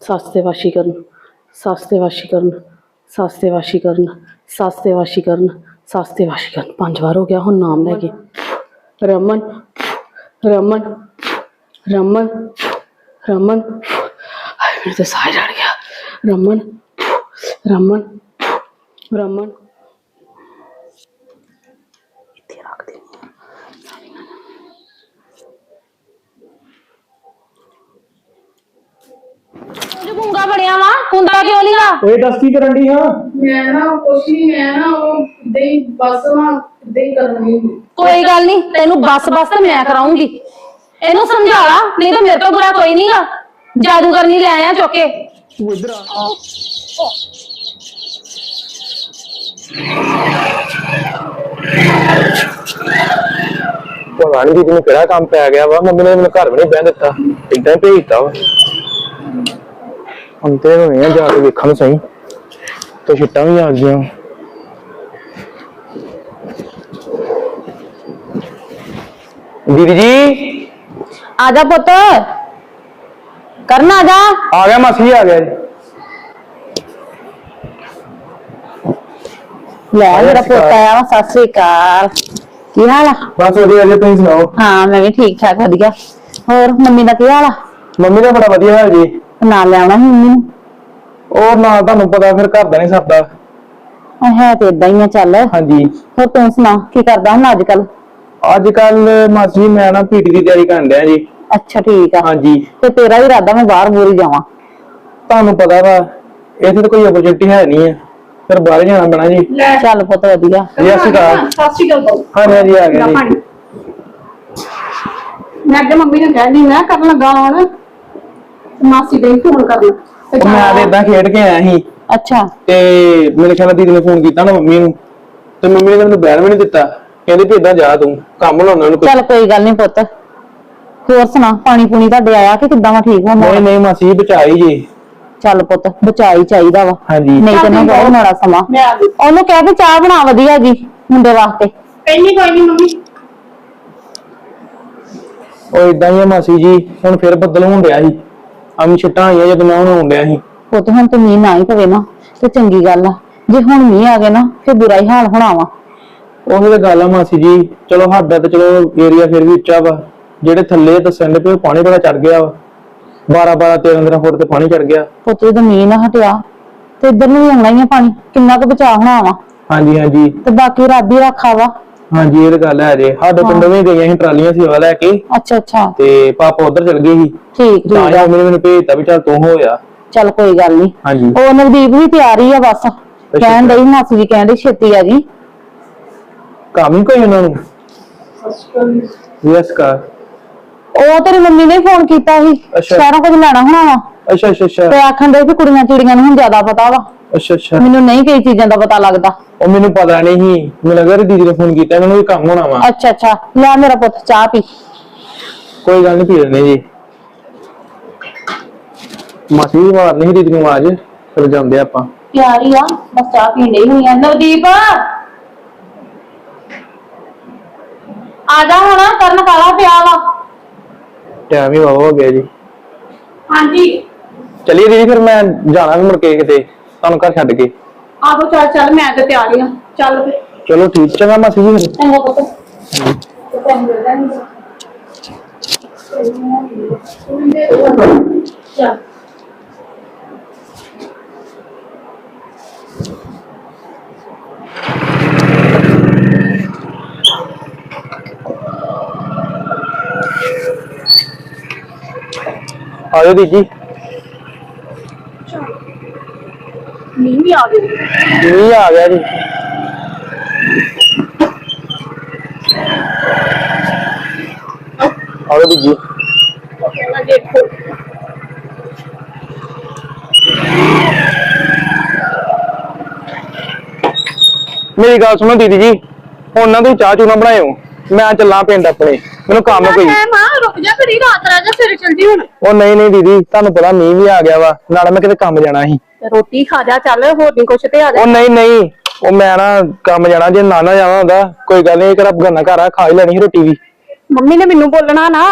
ਸੱਸ ਤੇ ਵਾਸ਼ੀ ਕਰਨ ਸੱਸ ਤੇ ਵਾਸ਼ੀ ਕਰਨ ਸੱਸ ਤੇ ਵਾਸ਼ੀ ਕਰਨ ਸੱਸ ਤੇ ਵਾਸ਼ੀ ਕਰਨ ਸੱਸ ਤੇ ਵਾਸ਼ੀ ਕਰਨ। ਪੰਜ ਵਾਰ ਹੋ ਗਿਆ ਹੁਣ ਨਾਮ ਲੈ ਕੇ। ਰਮਨ ਰਮਨ ਰਮਨ ਰਮਨ। ਹਾਏ, ਮੇਰੇ ਤੇ ਸਾਹ ਚੜ ਗਿਆ। ਰਮਨ ਰਮਨ ਰਮਨ ਇੱਥੇ ਰੱਖ ਦੇ ਤੂੰ ਗੁੰਗਾ ਕੁੰਦਾ ਕਿਉਂ ਨਹੀਂ ਗਾ? ਓਏ ਦੱਸ ਕੀ ਕਰਨ ਦੀ ਹਾਂ ਮੈਂ ਨਾ ਕੁਛ ਨਹੀਂ ਮੈਂ ਨਾ ਉਹ ਦੇ ਬਸ ਨਾ ਦੇ ਕਰਨੀ ਕੋਈ ਗੱਲ ਨਹੀਂ ਤੈਨੂੰ ਬਸ ਬਸ ਤੇ ਮੈਂ ਕਰਾਉਂਗੀ। ਇਹਨੂੰ ਸਮਝਾ ਲਾ ਨਹੀਂ ਤਾਂ ਮੇਰੇ ਤੋਂ ਬੁਰਾ ਕੋਈ ਨਹੀਂਗਾ ਜਾਦੂ ਕਰਨੀ ਲੈ ਆਇਆ ਚੁੱਕ ਕੇ। ਤੂੰ ਇੱਧਰ ਆ। ਪਤਾ ਨਹੀਂ ਦੀਦੀ ਨੂੰ ਕਿਹੜਾ ਕੰਮ ਪੈ ਗਿਆ ਵਾ ਮੰਮੀ ਨੇ ਮੈਨੂੰ ਘਰ ਵੀ ਨਹੀਂ ਬਹਿਣ ਦਿੱਤਾ। ਇਦਾਂ ਹੀ ਭੇਜਤਾ ਵਾ। ਹੁਣ ਤੇ ਹੋਏ ਆ ਜਾ ਕੇ ਵੇਖਾਂ ਤਾਂ ਸਹੀ। ਤੇ ਛਿੱਟਾਂ ਵੀ ਆ ਗਈਆਂ। ਦੀਦੀ ਜੀ। ਆ ਜਾ ਪੁੱਤ। ਕਰਨ ਆ ਜਾ। ਆ ਗਿਆ ਮਾਸੀ ਜੀ ਆ ਗਿਆ ਜੀ। ਲੈ ਮੇਰਾ ਪੁੱਤ ਆਇਆ ਵਾ ਸਤਿ ਸ੍ਰੀ ਅਕਾਲ। ਕੀ ਹਾਲ ਆ? ਬਸ ਵਧੀਆ ਜੀ ਤੁਸੀਂ ਸੁਣਾਓ? ਹਾਂ ਮੈਂ ਵੀ ਠੀਕ ਠਾਕ ਵਧੀਆ। ਹੋਰ ਮੰਮੀ ਦਾ ਕੀ ਹਾਲ ਆ? ਮੰਮੀ ਦਾ ਬੜਾ ਵਧੀਆ ਹਾਲ ਜੀ। ਨਾਲ ਲਿਆਉਣਾ ਸੀ ਮੰਮੀ ਨੂੰ। ਉਹ ਨਾ ਤੁਹਾਨੂੰ ਪਤਾ ਫਿਰ ਘਰ ਦਾ ਨਹੀਂ ਸਰਦਾ। ਆ ਹੈ ਤੇ ਇਦਾਂ ਹੀ ਆ ਚੱਲ। ਹਾਂਜੀ। ਹੋਰ ਤੂੰ ਸੁਣਾ ਕੀ ਕਰਦਾ ਹੁਣ ਅੱਜ ਕੱਲ ਅੱਜ ਕੱਲ ਮਾਸੀ ਜੀ ਮੈਂ ਨਾ ਪੀਟੀ ਦੀ ਤਿਆਰੀ ਕਰਨ ਡਿਆ ਜੀ। ਅੱਛਾ ਠੀਕ ਆ। ਹਾਂਜੀ। ਤੇ ਤੇਰਾ ਵੀ ਇਰਾਦਾ ਮੈਂ ਬਾਹਰ ਬੂਰ ਜਾਵਾਂ। ਤੁਹਾਨੂੰ ਪਤਾ ਵਾ ਇੱਥੇ ਤਾਂ ਕੋਈ ਓਪਰਚੁਨਿਟੀ ਹੈ ਨਹੀਂ ਹੈ ਫਿਰ ਬਾਹਰ ਜਾਣਾ ਪੈਣਾ ਜੀ। ਲੈ। ਚੱਲ ਪੁੱਤ ਵਧੀਆ। ਜੀ ਅਸੀਂ ਕਹਾ ਸਤਿ ਸ਼੍ਰੀ ਅਕਾਲ ਬਾਊ। ਹਾਂਜੀ ਹਾਂਜੀ ਆ ਲੈ ਜੀ। ਮੈਂ ਅੱਗੇ ਮੰਮੀ ਨੂੰ ਕਹਿ ਦੀ ਮੈਂ ਕਰਨ ਲੱਗਾ ਹੁਣ ਮਾਸੀ ਦੇ ਫੋਨ ਕਰਨਾ ਤੇ ਉਹ ਮੈਂ ਤੇ ਇਦਾਂ ਖੇਡ ਕੇ ਆਇਆ ਸੀ। ਅੱਛਾ। ਤੇ ਮੇਰੇ ਖਿਆਲ ਨਾਲ ਦੀਦੀ ਨੇ ਫੋਨ ਕੀਤਾ ਨਾ ਮੰਮੀ ਨੂੰ। ਤੇ ਮੰਮੀ ਨੇ ਤਾਂ ਮੈਨੂੰ ਬੈਠ ਵੀ ਨਹੀਂ ਦਿੱਤਾ। ਕਹਿੰਦੀ ਵੀ ਇਦਾਂ ਜਾ ਤੂੰ ਕੰਮ ਲਾਉਣਾ ਉਹਨੂੰ ਕੋਈ। ਚੱਲ ਕੋਈ ਗੱਲ ਨਹੀਂ ਪੁੱਤ। ਹੋਰ ਸੁਣਾ ਪਾਣੀ ਪੂਣੀ ਤੁਹਾਡੇ ਆਇਆ ਕਿ ਕਿੱਦਾਂ ਵਾ ਠੀਕ ਹੁੰਦਾ ਨਹੀਂ ਨਹੀਂ ਮਾਸੀ ਬਚਾਈ ਜੀ। ਚੱਲ ਪੁੱਤ ਬਚਾਈ ਚਾਹੀਦਾ ਵਾ। ਹਾਂਜੀ। ਨਹੀਂ ਤੇ ਨਾ ਬਹੁਤ ਮਾੜਾ ਸਮਾਂ। ਮੈਂ ਆ ਗਈ। ਉਹਨੂੰ ਕਹਿ ਕੇ ਚਾਹ ਬਣਾ ਵਧੀਆ ਜੀ ਮੁੰਡੇ ਵਾਸਤੇ। ਇੰਨੀ ਕੋਈ ਨਹੀਂ ਮੰਮੀ। ਉਹ ਇਦਾਂ ਹੀ ਆ ਮਾਸੀ ਜੀ ਹੁਣ ਫਿਰ ਬੱਦਲ ਹੋਣ ਡਿਆ ਸੀ। ਅਮੀ ਛਿੱਟਾਂ ਆਈਆਂ ਜਦੋਂ ਮੈਂ ਆਉਣ ਡਿਆ ਸੀ। ਪੁੱਤ ਹੁਣ ਤੇ ਮੀਂਹ ਨਾ ਹੀ ਪਵੇ ਨਾ ਤੇ ਚੰਗੀ ਗੱਲ ਆ। ਜੇ ਹੁਣ ਮੀਂਹ ਆ ਗਿਆ ਨਾ ਫਿਰ ਬੁਰਾ ਹੀ ਹਾਲ ਹੋਣਾ ਵਾ। ਉਹੀ ਤਾਂ ਗੱਲ ਆ ਮਾਸੀ ਜੀ ਚਲੋ ਸਾਡਾ ਤਾਂ ਚਲੋ ਏਰੀਆ ਫਿਰ ਵੀ ਉੱਚਾ ਵਾ। ਜਿਹੜੇ ਥੱਲੇ ਦੱਸਣ ਦੇ ਪਏ ਪਾਣੀ ਬੜਾ ਚੜ ਗਿਆ ਵਾ। 12 12 13 13 ਫੁੱਟ ਤੇ ਪਾਣੀ ਚੜ ਗਿਆ। ਪੁੱਤ ਜਦੋਂ ਮੀਂਹ ਨਾ ਹਟਿਆ ਤੇ ਇੱਧਰ ਨੂੰ ਵੀ ਆਉਣਾ ਹੀ ਆ ਪਾਣੀ। ਕਿੰਨਾ ਕੁ ਬਚਾ ਹੋਣਾ ਵਾ। ਹਾਂਜੀ ਹਾਂਜੀ। ਤੇ ਬਾਕੀ ਰੱਬ ਹੀ ਰੱਖਾ ਵਾ। ਹਾਂਜੀ ਇਹ ਤਾਂ ਗੱਲ ਹੈ ਜੇ। ਸਾਡੇ ਪਿੰਡੋਂ ਵੀ ਗਈਆਂ ਸੀ ਟਰਾਲੀਆਂ ਸੇਵਾ ਲੈ ਕੇ। ਅੱਛਾ ਅੱਛਾ। ਤੇ ਪਾਪਾ ਉਧਰ ਚਲ ਗਏ ਸੀ। ਠੀਕ ਤਾਂ ਠੀਕ ਆ ਹੀ ਮੰਮੀ ਨੇ ਮੈਨੂੰ ਭੇਜਤਾ ਵੀ ਚੱਲ ਤੂੰ ਹੋਇਆ ਚੱਲ ਕੋਈ ਗੱਲ ਨਹੀਂ ਹਾਂਜੀ। ਉਹ ਨਵਦੀਪ ਵੀ ਤਿਆਰ ਆ ਬਸ। ਕਹਿਣ ਡਈ ਮਾਸੀ ਜੀ ਕਹਿੰਦੇ ਛੇਤੀ ਆ ਜੀ। ਕੰਮ ਹੀ ਕੋਈ ਉਹਨਾਂ ਨੂੰ? ਯਸ ਕਾ। ਉਹ ਤੇਰੀ ਮੰਮੀ ਨੇ ਫੋਨ ਕੀਤਾ ਸੀ। ਅੱਛਾ। ਸ਼ਹਿਰੋਂ ਕੁਝ ਲੈਣਾ ਹੋਣਾ ਵਾ। ਅੱਛਾ ਅੱਛਾ ਅੱਛਾ। ਤੇ ਆਖਣ ਦੇ ਕਿ ਕੁੜੀਆਂ ਚਿੜੀਆਂ ਨੂੰ ਹੁਣ ਜ਼ਿਆਦਾ ਪਤਾ ਵਾ। ਅੱਛਾ ਅੱਛਾ। ਮੈਨੂੰ ਨਹੀਂ ਕਈ ਚੀਜ਼ਾਂ ਦਾ ਪਤਾ ਲੱਗਦਾ। ਉਹ ਮੈਨੂੰ ਪਤਾ ਨਹੀਂ ਸੀ। ਮੈਨੂੰ ਲੱਗਾ ਦੀਦੀ ਨੇ ਫੋਨ ਕੀਤਾ ਮੈਨੂੰ ਵੀ ਕੰਮ ਹੋਣਾ ਵਾ। ਅੱਛਾ ਅੱਛਾ। ਲੈ ਮੇਰਾ ਪੁੱਤ ਚਾਹ ਪੀ। ਕੋਈ ਗੱਲ ਨਹੀਂ ਪੀ ਲੈਣੇ ਜੀ। ਮਾਸੀ ਵੀ ਮਾਰਨੀ ਸੀ ਦੀਦੀ ਨੂੰ ਆਵਾਜ਼। ਫਿਰ ਜਾਂਦੇ ਆਪਾਂ। ਤਿਆਰ ਹੀ ਆ ਬਸ ਚਾਹ ਪੀਣ ਡਈ ਹੋਈ ਆ। ਨਵਦੀਪ! ਆ ਜਾ ਹੁਣ ਕਰਨ ਕਾਲਾ ਪਿਆ ਵਾ। ਟਾਈਮ ਹੀ ਹੋ ਗਿਆ ਜੀ। ਹਾਂਜੀ। ਚਲਿਏ ਦੀਦੀ ਫਿਰ ਮੈਂ ਜਾਣਾ ਵੀ ਮੁੜ ਕੇ ਕਿਤੇ। ਤੁਹਾਨੂੰ ਘਰ ਛੱਡ ਕੇ। ਆਹੋ ਚੱਲ ਚੱਲ ਮੈਂ ਤੇ ਤਿਆਰ ਹੀ ਆ। ਚੱਲ ਫਿਰ। ਚਲੋ ਠੀਕ ਚੰਗਾ ਮਾਸੀ ਜੀ। ਫਿਰ ਚੰਗਾ ਪੁੱਤ। ਚੱਲ। ਆ ਜਾਓ ਦੀਦੀ। ਮੀਂਹ ਵੀ ਆ ਗਈ ਜੀ। ਆ ਗਿਆ ਜੀ। ਦੇਖੋ। ਮੇਰੀ ਗੱਲ ਸੁਣੋ ਦੀਦੀ ਜੀ ਹੁਣ ਨਾ ਤੁਸੀਂ ਚਾਹ ਚੂਹ ਨਾ ਬਣਾਇਓ। ਮੈਂ ਚੱਲਾਂ ਪਿੰਡ ਆਪਣੇ ਮੈਨੂੰ ਕੰਮ ਕੋਈ। ਮੈਂ ਮਾਂ ਰੁਕ ਜਾ ਘੜੀ ਰਾਤ ਰਹਿ ਜਾ ਸਵੇਰੇ ਚੱਲ ਜੀ ਹੁਣ। ਉਹ ਨਹੀਂ ਨਹੀਂ ਦੀਦੀ ਤੁਹਾਨੂੰ ਪਤਾ ਮੀਂਹ ਵੀ ਆ ਗਿਆ ਵਾ ਨਾਲੇ ਮੈਂ ਕਿਤੇ ਕੰਮ ਜਾਣਾ ਸੀ। ਰੋਟੀ ਖਾ ਜਾ ਚੱਲ ਹੋਰ ਨਹੀਂ ਕੁਛ ਤੇ ਆ ਜਾ। ਉਹ ਨਹੀਂ ਨਹੀਂ ਉਹ ਮੈਂ ਨਾ ਕੰਮ ਜਾਣਾ ਜੇ ਨਾ ਨਾ ਜਾਣਾ ਹੁੰਦਾ ਕੋਈ ਗੱਲ ਨਹੀਂ ਘਰ ਬਗਾਨਾ ਘਰ ਆ ਖਾ ਹੀ ਲੈਣੀ ਸੀ ਰੋਟੀ ਵੀ। ਮੰਮੀ ਨੇ ਮੈਨੂੰ ਬੋਲਣਾ ਨਾ।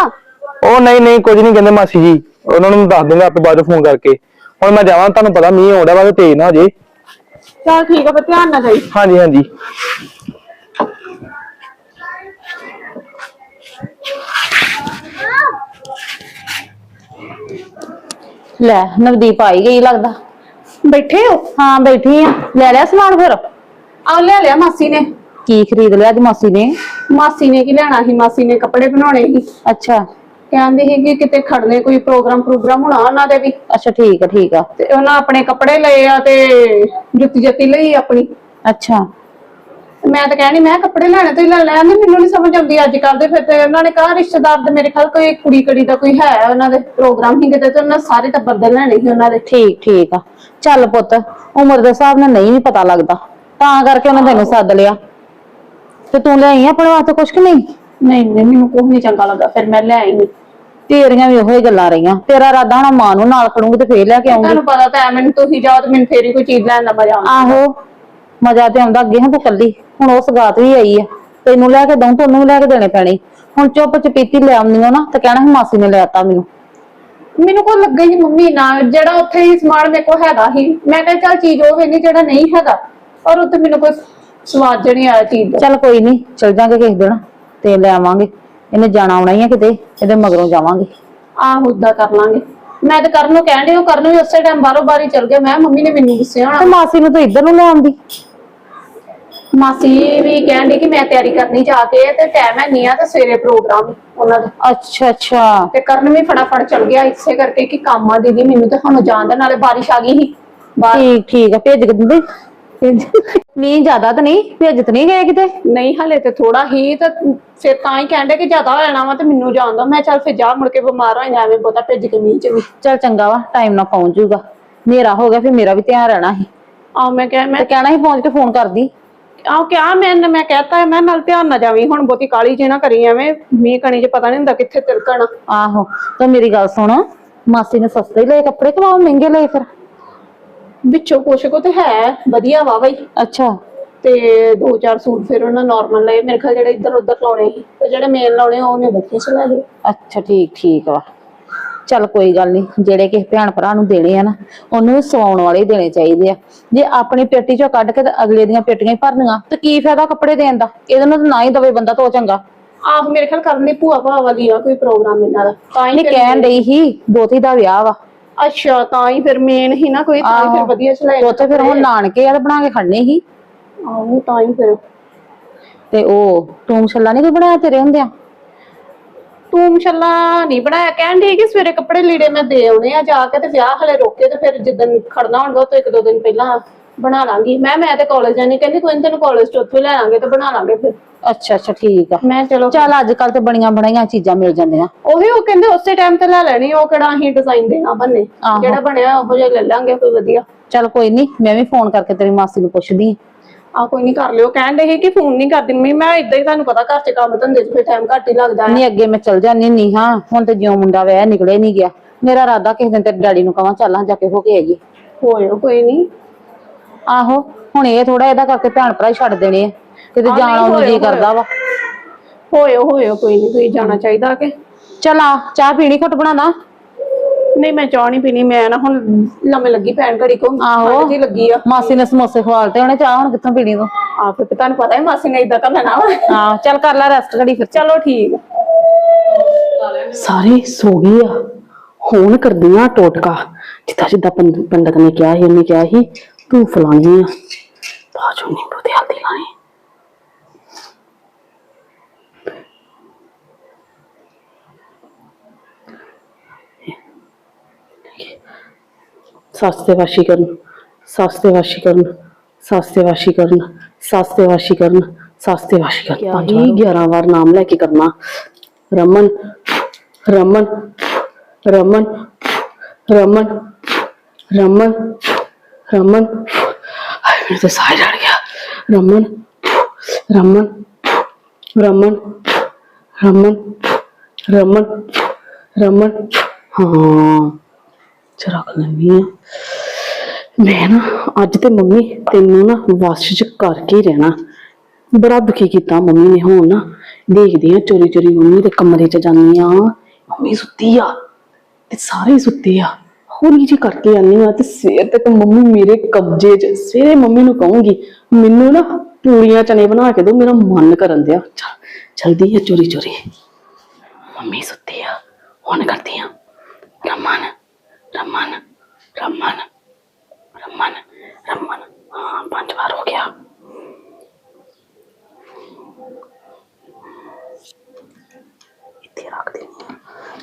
ਉਹ ਨਹੀਂ ਨਹੀਂ ਕੁਝ ਨਹੀਂ ਕਹਿੰਦੇ ਮਾਸੀ ਜੀ ਉਹਨਾਂ ਨੂੰ ਦੱਸ ਦੂੰਗਾ ਆਪੇ ਬਾਅਦ ਫੋਨ ਕਰਕੇ। ਹੁਣ ਮੈਂ ਜਾਵਾਂ ਤੁਹਾਨੂੰ ਪਤਾ ਮੀਂਹ ਆਉਂਦਾ ਵਾ ਤੇ ਤੇਜ਼ ਨਾ ਹੋ ਜੇ। ਚਲ ਠੀਕ ਆ ਪਰ ਧਿਆਨ ਨਾਲ ਜਾਈ। ਹਾਂਜੀ ਹਾਂਜੀ। ਲੈ ਨਵਦੀਪ ਆਈ ਗਈ ਲੱਗਦਾ। ਬੈਠੇ ਹੋ? ਹਾਂ ਬੈਠੀ ਆ। ਲੈ ਲਿਆ ਸਮਾਨ ਫਿਰ? ਆ ਲੈ ਲਿਆ ਮਾਸੀ ਨੇ। ਕੀ ਖਰੀਦ ਲਿਆ ਅੱਜ ਮਾਸੀ ਨੇ? ਮਾਸੀ ਨੇ ਕੀ ਲੈਣਾ ਸੀ? ਮਾਸੀ ਨੇ ਕੱਪੜੇ ਬਣਾਉਣੇ ਸੀ। ਅੱਛਾ। ਕਹਿੰਦੀ ਸੀ ਕਿ ਕਿਤੇ ਖੜਨੇ ਕੋਈ ਪ੍ਰੋਗਰਾਮ ਪ੍ਰੋਗਰਾਮ ਹੋਣਾ ਉਹਨਾਂ ਦੇ ਵੀ। ਅੱਛਾ ਠੀਕ ਆ ਠੀਕ ਆ। ਤੇ ਉਹਨਾਂ ਆਪਣੇ ਕੱਪੜੇ ਲਏ ਆ ਤੇ ਜੁੱਤੀ ਜੱਤੀ ਲਈ ਆਪਣੀ। ਅੱਛਾ। ਮੈਂ ਤਾਂ ਕਹਿਣੀ ਮੈਂ ਕਿਹਾ ਕੱਪੜੇ ਲੈਣੇ ਤੇ ਲੈ ਲੈਣੇ ਮੈਨੂੰ ਨਹੀਂ ਸਮਝ ਆਉਂਦੀ ਅੱਜ ਕੱਲ ਦੇ ਫਿਰ ਤੇ ਉਹਨਾਂ ਨੇ ਕਹਾ ਰਿਸ਼ਤੇਦਾਰ ਦੇ ਮੇਰੇ ਖਿਆਲ ਕੋਈ ਕੁੜੀ ਕੜੀ ਦਾ ਕੋਈ ਹੈ ਉਹਨਾਂ ਦੇ ਪ੍ਰੋਗਰਾਮ ਹੀ ਕਿਤੇ ਤੇ ਉਹਨਾਂ ਸਾਰੇ ਟੱਬਰ ਦੇ ਲੈਣੇ ਸੀ ਉਹਨਾਂ ਦੇ। ਠੀਕ ਠੀਕ ਆ। ਚੱਲ ਪੁੱਤ ਉਮਰ ਦੇ ਹਿਸਾਬ ਨਾਲ ਨਹੀਂ ਵੀ ਪਤਾ ਲੱਗਦਾ। ਤਾਂ ਕਰਕੇ ਉਹਨੇ ਤੈਨੂੰ ਸੱਦ ਲਿਆ। ਤੇ ਤੂੰ ਲਿਆਈ ਆ ਆਪਣੇ ਵਾਸਤੇ ਕੁਛ ਕਿ ਨਹੀਂ? ਨਹੀਂ ਨਹੀਂ ਮੈਨੂੰ ਕੁਝ ਨਹੀਂ ਚੰਗਾ ਲੱਗਾ ਫਿਰ ਮੈਂ ਲੈ ਆਈ ਨੀ। ਤੇਰੀਆਂ ਵੀ ਉਹੋ ਹੀ ਗੱਲਾਂ ਰਹੀਆਂ। ਤੇਰਾ ਇਰਾਦਾ ਹੁਣ ਮਾਂ ਨੂੰ ਨਾਲ ਖੜੂੰਗੀ ਤੇ ਫੇਰ ਲੈ ਕੇ ਆਉਂਗੀ ਤੁਹਾਨੂੰ ਪਤਾ ਤਾਂ ਹੈ ਮੈਨੂੰ ਤੁਸੀਂ ਜਾਓ ਤੇ ਮੈਨੂੰ ਫੇਰ ਹੀ ਕੋਈ ਚੀਜ਼ ਲੈਣ ਦਾ ਮਜ਼ਾ ਆਉਂਦਾ। ਆਹੋ। ਮਜ਼ਾ ਤੇ ਆਉਂਦਾ ਅੱਗੇ ਹਾਂ ਤੂੰ ਕੱਲੀ ਹੁਣ ਉਹ ਸਗਾਤ ਵੀ ਆਈ ਆ। ਤੈਨੂੰ ਲੈ ਕੇ ਦਊਂ ਤੁਹਾਨੂੰ ਵੀ ਲੈ ਕੇ ਦੇਣੇ ਪੈਣੇ। ਹੁਣ ਚੁੱਪ ਚਪੀਤੀ ਲੈ ਆਉਂਦੀ ਨਾ ਤੇ ਕਹਿਣਾ ਸੀ ਮਾਸੀ ਨੇ ਲੈਤਾ ਮੈਨੂੰ। ਮੈਨੂੰ ਕੋ ਲੱਗਾ ਹੀ ਮੰਮੀ ਨਾਲ ਜਿਹੜਾ ਉੱਥੇ ਹੀ ਸਮਾਨ ਮੇਰੇ ਕੋਲ ਹੈਗਾ ਸੀ। ਮੈਂ ਕਿਹਾ ਚੱਲ ਚੀਜ਼ ਉਹ ਵੇਨੀ ਜਿਹੜਾ ਨਹੀਂ ਹੈਗਾ। ਪਰ ਉੱਥੇ ਮੈਨੂੰ ਕੋਈ ਸਵਾਦ ਨਹੀਂ ਆਇਆ ਚੀਜ਼ ਦਾ। ਚੱਲ ਕੋਈ ਨਹੀਂ ਚਲ ਜਾਾਂਗੇ ਕਿਸੇ ਦਿਨ ਤੇ ਲੈ ਆਵਾਂਗੇ। ਇਹਨੇ ਜਾਣਾ ਆਉਣਾ ਹੀ ਆ ਕਿਤੇ ਇਹਦੇ ਮਗਰੋਂ ਜਾਵਾਂਗੇ। ਆਹ ਉਦਾਂ ਕਰ ਲਾਂਗੇ। ਮੈਂ ਤਾਂ ਕਰਨ ਨੂੰ ਕਹਿਣ ਡਈ ਉਹ ਕਰਨ ਵੀ ਉਸੇ ਟਾਈਮ ਬਾਹਰੋਂ ਬਾਹਰ ਹੀ ਚਲ ਗਿਆ। ਮੈਂ ਕਿਹਾ ਮੰਮੀ ਨੇ ਮੈਨੂੰ ਗੁੱਸੇ ਤੇ ਹੋਣਾ ਮਾਸੀ ਨੂੰ ਤਾਂ ਇੱਧਰ ਨੂੰ ਲੈ ਆਉਂਦੀ। ਮਾਸੀ ਵੀ ਡਈ ਕਿ ਮੈਂ ਤਿਆਰੀ ਕਰਨੀ ਜਾ ਕੇ ਤੇ ਟਾਈਮ ਹੈ ਨਹੀਂ ਆ ਤੇ ਸਵੇਰੇ ਪ੍ਰੋਗਰਾਮ ਉਹਨਾਂ ਦਾ। ਅੱਛਾ ਅੱਛਾ। ਤੇ ਕਰਨ ਵੀ ਫਟਾਫਟ ਚਲ ਗਿਆ ਇਸੇ ਕਰਕੇ ਕਿ ਕੰਮ ਆ ਦੀਦੀ ਮੈਨੂੰ ਤੇ ਹੁਣ ਜਾਣ ਦਾ ਨਾਲੇ ਬਾਰਿਸ਼ ਆ ਗਈ ਸੀ। ਠੀਕ ਠੀਕ ਆ ਭੇਜ ਕੇ ਦਿੰਦੇ? ਨਹੀਂ ਜ਼ਿਆਦਾ ਤਾਂ ਨਹੀਂ? ਭੇਜ ਤਾਂ ਨਹੀਂ ਗਏ ਕਿਤੇ? ਨਹੀਂ ਹਲੇ ਤੇ ਥੋੜਾ ਹੀ ਤੇ ਫਿਰ ਤਾਂ ਹੀ ਕਹਿੰਦੇ ਕਿ ਜ਼ਿਆਦਾ ਹੋ ਜਾਣਾ ਵਾ ਤੇ ਮੈਨੂੰ ਜਾਣ ਦੋ। ਮੈਂ ਚੱਲ ਫਿਰ ਜਾ ਮੁੜ ਕੇ ਬਿਮਾਰ ਹੋ ਜਾਵਾਂ ਬਹੁਤਾ ਭਿੱਜ ਕੇ ਮੀਂਹ ਚ ਵੀ। ਚੱਲ ਚੰਗਾ ਵਾ ਟਾਈਮ ਨਾਲ ਪਹੁੰਚ ਜਾਊਗਾ ਮੇਰਾ ਹੋ ਗਿਆ ਫਿਰ ਮੇਰਾ ਵੀ ਧਿਆਨ ਰਹਿਣਾ ਸੀ। ਆਹ ਮੈਂ ਕਿਹਾ ਮੈਂ ਤੇ ਕਹਿਣਾ ਸੀ ਪਹੁੰਚ ਕੇ ਫੋਨ ਕਰਦੀ। ਆਹ ਕਿਹਾ ਮੈਂ ਮੈਂ ਕਹਤਾ ਮੈਂ ਨਾਲ ਧਿਆਨ ਨਾ ਜਾਵੀਂ ਹੁਣ ਬਹੁਤੀ ਕਾਲੀ ਜੇ ਨਾ ਕਰੀ ਐਵੇਂ ਮੀਂਹ ਕਣੀ ਚ ਪਤਾ ਨਹੀਂ ਹੁੰਦਾ ਕਿੱਥੇ ਤਿਲਕਣਾ ਆਹੋ ਤਾਂ ਮੇਰੀ ਗੱਲ ਸੁਣ ਮਾਸੀ ਨੇ ਸਸਤੇ ਹੀ ਲਏ ਕੱਪੜੇ ਕਿ ਉਹ ਮਹਿੰਗੇ ਲਏ ਫਿਰ? ਵਿੱਚੋਂ ਕੁਛ ਕੋ ਤੇ ਹੈ ਵਧੀਆ ਵਾ ਬਈ। ਅੱਛਾ। ਤੇ ਦੋ ਚਾਰ ਸੂਟ ਫਿਰ ਉਹਨਾਂ ਨਾਰਮਲ ਲਏ ਮੇਰੇ ਖਿਆਲ ਜਿਹੜੇ ਇੱਧਰ ਉੱਧਰ ਲਾਉਣੇ ਸੀ ਤੇ ਜਿਹੜੇ ਮੇਨ ਲਾਉਣੇ ਉਹ ਉਹਨੇ ਬੱਚੇ ਚਲਾ ਲਏ। ਅੱਛਾ ਠੀਕ ਠੀਕ ਵਾ। ਚੱਲ ਕੋਈ ਗੱਲ ਨਹੀਂ ਜਿਹੜੇ ਕਿਸੇ ਭੈਣ ਭਰਾ ਨੂੰ ਦੇਣੇ ਆ ਨਾ ਉਹਨੂੰ ਸਵਾਉਣ ਵਾਲੇ ਹੀ ਦੇਣੇ ਚਾਹੀਦੇ ਆ। ਜੇ ਆਪਣੀ ਪੇਟੀ ਚੋਂ ਕੱਢ ਕੇ ਤੇ ਅਗਲੇ ਦੀਆਂ ਪੇਟੀਆਂ ਹੀ ਭਰਨੀਆਂ ਤੇ ਕੀ ਫਾਇਦਾ ਕੱਪੜੇ ਦੇਣ ਦਾ? ਇਹਦੇ ਨਾਲ ਤਾਂ ਨਾ ਹੀ ਦਵੇ ਬੰਦਾ ਤੋਂ ਚੰਗਾ। ਆਹ ਮੇਰੇ ਖਿਆਲ ਕਰਨ ਦੀ ਭੂਆ ਭਾ ਵਾਲੀ ਆ ਕੋਈ ਪ੍ਰੋਗਰਾਮ ਇਹਨਾਂ ਦਾ। ਤਾਂ ਹੀ ਨਹੀਂ ਕਹਿਣ ਡਈ ਸੀ ਦੋਤੀ ਦਾ ਵਿਆਹ ਵਾ। ਅੱਛਾ ਤਾਂ ਹੀ ਫਿਰ ਮੇਨ ਹੀ ਨਾ ਕੋਈ ਤਾਂ ਹੀ ਫਿਰ ਆਹੋ। ਵਧੀਆ ਚਲਾਏ ਉੱਥੇ ਫਿਰ ਹੁਣ ਨਾਨਕੇ ਆ ਤੇ ਬਣਾ ਕੇ ਖੜਨੇ ਸੀ। ਆਹੋ ਤਾਂ ਹੀ ਫਿਰ। ਤੇ ਉਹ ਟੂਮ ਛੱਲਾ ਨਹੀਂ ਕੋਈ ਬਣਾਇਆ ਤੇਰੇ ਹੁੰਦਿਆਂ? ਤੂੰ ਮਸ਼ੱਲਾ ਨਹੀਂ ਬਣਾਇਆ ਕਹਿਣ ਦੀ ਕਿ ਸਵੇਰੇ ਕੱਪੜੇ ਲੀੜੇ ਮੈਂ ਦੇ ਆਉਣੇ ਆ ਜਾ ਕੇ ਤੇ ਵਿਆਹ ਹਲੇ ਰੋਕੇ ਤੇ ਫਿਰ ਜਿੱਦਣ ਖੜਨਾ ਹੋਣਗਾ ਤੋਂ ਇੱਕ ਦੋ ਦਿਨ ਪਹਿਲਾਂ ਬਣਾ ਲਾਂਗੀ। ਮੈਂ ਮੈਂ ਤੇ ਕਾਲਜ ਜਾਣੀ ਕਹਿੰਦੀ ਕੋਈ ਨੀ ਤੈਨੂੰ ਕਾਲਜ ਚ ਉੱਥੇ ਲੈ ਲਾਂਗੇ ਤੇ ਬਣਾ ਲਾਂਗੇ ਫਿਰ। ਅੱਛਾ ਅੱਛਾ ਠੀਕ ਆ। ਮੈਂ ਚਲੋ। ਚੱਲ ਅੱਜ ਕੱਲ ਤੇ ਬਣੀਆਂ ਬਣਾਈਆਂ ਚੀਜ਼ਾਂ ਮਿਲ ਜਾਂਦੀਆਂ। ਉਹੀ ਉਹ ਕਹਿੰਦੇ ਉਸੇ ਟਾਈਮ ਤੇ ਲੈ ਲੈਣੀ ਉਹ ਕਿਹੜਾ ਅਸੀਂ ਡਿਜ਼ਾਈਨ ਦੇਣਾ ਬੰਨੇ। ਆਹੋ। ਜਿਹੜਾ ਬਣਿਆ ਉਹੋ ਜਿਹਾ ਲੈ ਲਾਂਗੇ ਕੋਈ ਵਧੀਆ। ਚੱਲ ਕੋਈ ਨਹੀਂ ਮੈਂ ਵੀ ਫੋਨ ਕਰਕੇ ਤੇਰੀ ਮਾਸੀ ਨੂੰ ਪੁੱਛਦੀ ਆਂ। ਆ ਕੋਈ ਨਹੀਂ ਕਰ ਲਿਓ। ਕਹਿਣ ਦੇ ਕਿ ਫੋਨ ਨਹੀਂ ਕਰਦੀ ਮੰਮੀ। ਮੈਂ ਇਦਾਂ ਹੀ ਤੁਹਾਨੂੰ ਪਤਾ ਘਰ 'ਚ ਕੰਮ ਧੰਦੇ 'ਚ ਟਾਈਮ ਘੱਟ ਹੀ ਲੱਗਦਾ ਹੈ। ਨਹੀਂ ਅੱਗੇ ਮੈਂ ਚਲ ਜਾਂਦੀ ਨਹੀਂ ਹਾਂ ਹੁਣ ਤੇ ਜਿਉਂ ਮੁੰਡਾ ਵਿਆਹ ਨਿਕਲੇ ਨਹੀਂ ਗਿਆ। ਮੇਰਾ ਇਰਾਦਾ ਕਿਸੇ ਦਿਨ ਤੇਰੇ ਡੈਡੀ ਨੂੰ ਕਹਾਂ ਚੱਲਾਂ ਜਾ ਕੇ ਹੋ ਕੇ ਆਈਏ। ਹੋਇਓ ਕੋਈ ਨਹੀਂ ਆਹੋ ਹੁਣ ਇਹ ਥੋੜਾ ਇਹਦਾ ਕਰਕੇ ਭੈਣ ਭਰਾ ਹੀ ਛੱਡ ਦੇਣੇ ਆ। ਕਿਤੇ ਜਾਣ ਆਉਣ ਨੂੰ ਜੀ ਕਰਦਾ ਵਾ। ਹੋਇਓ ਹੋਇਓ ਕੋਈ ਨਹੀਂ ਤੁਸੀਂ ਜਾਣਾ ਚਾਹੀਦਾ ਕਿ। ਚੱਲ ਆ ਚਾਹ ਪੀਣੀ ਘੁੱਟ ਬਣਾਦਾ ਨਹੀਂ ਮੈਂ ਚਾਹ ਨਹੀਂ ਪੀਣੀ ਮੈਂ ਨਾ ਹੁਣ ਲੰਮੇ ਲੱਗੀ ਭੈਣ ਘੜੀ ਕੋ ਆਹੋ। ਜੀ ਲੱਗੀ ਆ। ਮਾਸੀ ਨੇ ਸਮੋਸੇ ਖਵਾਲਤੇ ਉਹਨੇ ਚਾਹ ਹੁਣ ਕਿੱਥੋਂ ਪੀਣੀ ਤੂੰ ਆ ਫਿਰ ਤੁਹਾਨੂੰ ਪਤਾ ਹੈ ਮਾਸੀ ਨੇ ਇਦਾਂ ਕਰ ਲੈਣਾ ਵਾ। ਹਾਂ ਚੱਲ ਕਰ ਲੈ ਰੈਸਟ ਘੜੀ ਫਿਰ। ਚਲੋ ਠੀਕ। ਆ ਸਾਰੇ ਸੋ ਗਏ ਆ। ਹੁਣ ਕਰਦੀਆਂ ਟੋਟਕਾ। ਜਿੱਦਾਂ ਜਿੱਦਾਂ ਪੰਡ- ਪੰਡਤ ਨੇ ਕਿਹਾ ਸੀ ਉਹਨੇ ਕਿਹਾ ਸੀ ਤੂੰ ਫਲਾਣੀ ਆ। ਬਾਜੂ ਨਿੰਬੂ ਤੇ ਹਲਦੀ ਲਾਣੀ ਸਸਤੇ ਵਾਸ਼ੀ ਕਰਨ ਸਸਤੇ ਵਾਸ਼ੀ ਕਰਨ ਸਸਤੇ ਵਾਸ਼ੀ ਕਰਨ ਸਸਤੇ ਵਾਸ਼ੀ ਕਰਨ ਸਸਤੇ ਵਾਸ਼ੀ ਕਰਨ ਪੰਜ ਵਾਰ 11 ਵਾਰ ਨਾਮ ਲੈ ਕੇ ਕਰਨਾ ਰਮਨ ਰਮਨ ਰਮਨ ਰਮਨ ਰਮਨ ਰਮਨ ਹਾਏ ਮੇਰੇ ਤੇ ਸਾਹ ਚੜ ਗਿਆ ਰਮਨ ਰਮਨ ਆ ਮੈਂ ਨਾ ਅੱਜ ਤੇ ਮੰਮੀ ਤੈਨੂੰ ਨਾ ਵਸ ਚ ਕਰਕੇ ਹੀ ਰਹਿਣਾ। ਬੜਾ ਦੁਖੀ ਕੀਤਾ ਮੰਮੀ ਨੇ ਹੁਣ ਨਾ। ਦੇਖਦੀ ਆ ਚੋਰੀ ਚੋਰੀ ਮੰਮੀ ਦੇ ਕਮਰੇ ਚ ਜਾਂਦੀ ਆ ਮੰਮੀ ਸੁੱਤੀ ਆ ਤੇ ਸਾਰੇ ਸੁੱਤੇ ਆ। ਥੋੜੀ ਜਿਹੀ ਕਰਕੇ ਆਨੀ ਆ ਤੇ ਸਵੇਰ ਤੱਕ ਮੰਮੀ ਮੇਰੇ ਕਬਜ਼ੇ 'ਚ, ਸਵੇਰੇ ਮੰਮੀ ਨੂੰ ਕਹੂੰਗੀ, ਮੈਨੂੰ ਨਾ ਪੂਰੀਆਂ ਚਨੇ ਬਣਾ ਕੇ ਦਿਓ, ਮੇਰਾ ਮਨ ਕਰਨ ਦਿਆ। ਚੱਲ ਜਲਦੀ ਹੈ ਚੋਰੀ ਚੋਰੀ। ਮੰਮੀ ਸੁੱਤੀ ਆ। ਹੁਣ ਕਰਦੀ ਆ ਰਮਨ ਰਮਨ ਰਮਨ ਰਮਨ ਰਮਨ ਹਾਂ ਪੰਜ ਵਾਰ ਹੋ ਗਿਆ ਇੱਥੇ ਰੱਖ ਦੇਣੀ ਆ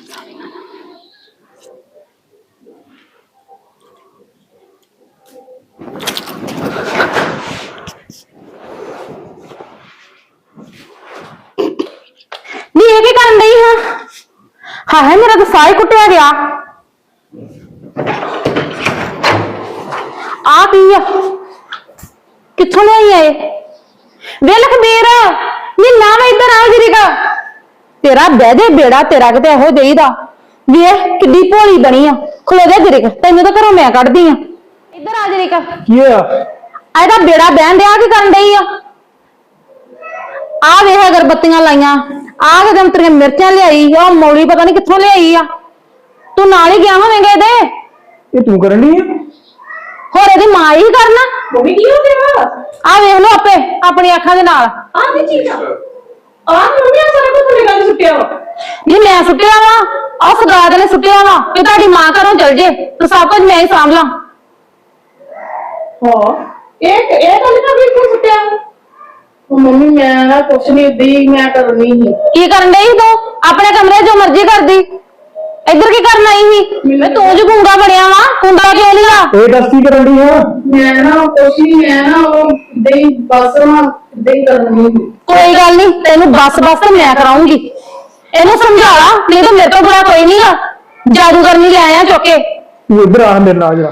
ਸਾਰੀਆਂ ਨੀ ਇਹ ਕੀ ਕਰਨ ਡਈ ਹਾਂ ਹਾਂ ਹੈ ਮੇਰਾ ਤਾਂ ਸਾਹ ਹੀ ਕੁੱਟਿਆ ਗਿਆ ਕੀ ਆ? ਕਿੱਥੋਂ ਲਿਆਈ ਆ ਇਹ? ਵੇ ਲਖਬੀਰ ਨੀ ਨਾ ਮੈਂ ਇੱਧਰ ਆ ਜਰੀਗਾ ਤੇਰਾ ਬਹਿਦੇ ਬੇੜਾ ਤੇਰਾ ਕਿਤੇ ਇਹੋ ਦੇਈਦਾ। ਵੇਖ ਕਿੱਡੀ ਭੋਲੀ ਬਣੀ ਆ। ਖਲੋ ਜਾ ਜਰੀਗਾ ਤੈਨੂੰ ਤਾਂ ਘਰੋਂ ਮੈਂ ਕੱਢਦੀ ਆ। ਇੱਧਰ ਆ ਜਰੀਗਾ ਕੀ। ਹੋਇਆ? ਇਹਦਾ ਬੇੜਾ ਬਹਿਣ ਡਿਆ ਕੀ ਕਰਨ ਡਈ ਆ? ਆ ਵੇਖ ਅਗਰਬੱਤੀਆਂ ਲਾਈਆਂ। ਆ ਕਦਮ ਤੇਰੀਆਂ ਮਿਰਚਾਂ ਲਿਆਈ ਉਹ ਮੌਲੀ ਪਤਾ ਨਹੀਂ ਕਿੱਥੋਂ ਲਿਆਈ ਆ। ਤੂੰ ਨਾਲ ਹੀ ਗਿਆ ਹੋਵੇਂਗਾ ਇਹਦੇ? ਇਹ ਤੂੰ ਕਰਨ ਦੀ ਹੋਰ ਇਹਦੀ ਮਾਂ ਹੀ ਕਰਨਾ। ਮੰਮੀ ਕੀ ਹੋ ਗਿਆ? ਆ ਵੇਖ ਲਓ ਆਪੇ ਆਪਣੀ ਅੱਖਾਂ ਦੇ ਨਾਲ। ਆਹ ਕੀ ਚੀਜ਼ ਆ? ਆਹ ਮੰਮੀ ਆ ਸਾਰਾ ਕੁਝ ਤੁਹਾਡੇ ਗੱਲ ਸੁੱਟਿਆ ਵਾ। ਜੀ ਮੈਂ ਸੁੱਟਿਆ ਵਾ। ਆ ਸਗਾਦ ਨੇ ਸੁੱਟਿਆ ਵਾ ਕਿ ਤੁਹਾਡੀ ਮਾਂ ਘਰੋਂ ਚਲ ਜੇ। ਤੇ ਸਭ ਕੁਝ ਮੈਂ ਹੀ ਸਾਂਭ ਲਾਂ। ਹਾਂ ਇਹ ਇਹ ਗੱਲ ਨਾ ਵੀ ਕਿਉਂ ਸੁੱਟਿਆ? ਉਹ ਮੰਮੀ ਮੈਂ ਨਾ ਕੁਛ ਨਹੀਂ ਦੀ ਮੈਂ ਕਰਨੀ ਸੀ। ਕੀ ਕਰਨ ਡਈ ਤੂੰ? ਆਪਣੇ ਕਮਰੇ ਜੋ ਮਰਜ਼ੀ ਕਰਦੀ। ਇੱਧਰ ਕੀ ਕਰਨ ਆਈ ਸੀ? ਮੈਂ ਤੂੰ ਜੋ ਗੁੰਗਾ ਬਣਿਆ ਵਾ ਕੁੰਡਾ ਕਿਉਂ ਨਹੀਂ ਆ? ਇਹ ਦੱਸ ਕੀ ਕਰਨ ਦੀ ਆ? ਮੈਂ ਨਾ ਕੁਛ ਨਹੀਂ ਮੈਂ ਨਾ ਉਹ ਦੇ ਬਸ ਨਾ ਦੇ ਕਰਨੀ ਕੋਈ ਗੱਲ ਨਹੀਂ ਤੈਨੂੰ ਬਸ ਬਸ ਤੇ ਮੈਂ ਕਰਾਉਂਗੀ। ਇਹਨੂੰ ਸਮਝਾ ਲਾ ਨਹੀਂ ਤਾਂ ਮੇਰੇ ਤੋਂ ਬੁਰਾ ਕੋਈ ਨਹੀਂ ਆ। ਜਾਦੂ ਕਰਨੀ ਲੈ ਆਇਆ ਚੁੱਕ ਤੂੰ ਇੱਧਰ ਆ ਮੇਰੇ ਨਾਲ ਜਰਾ।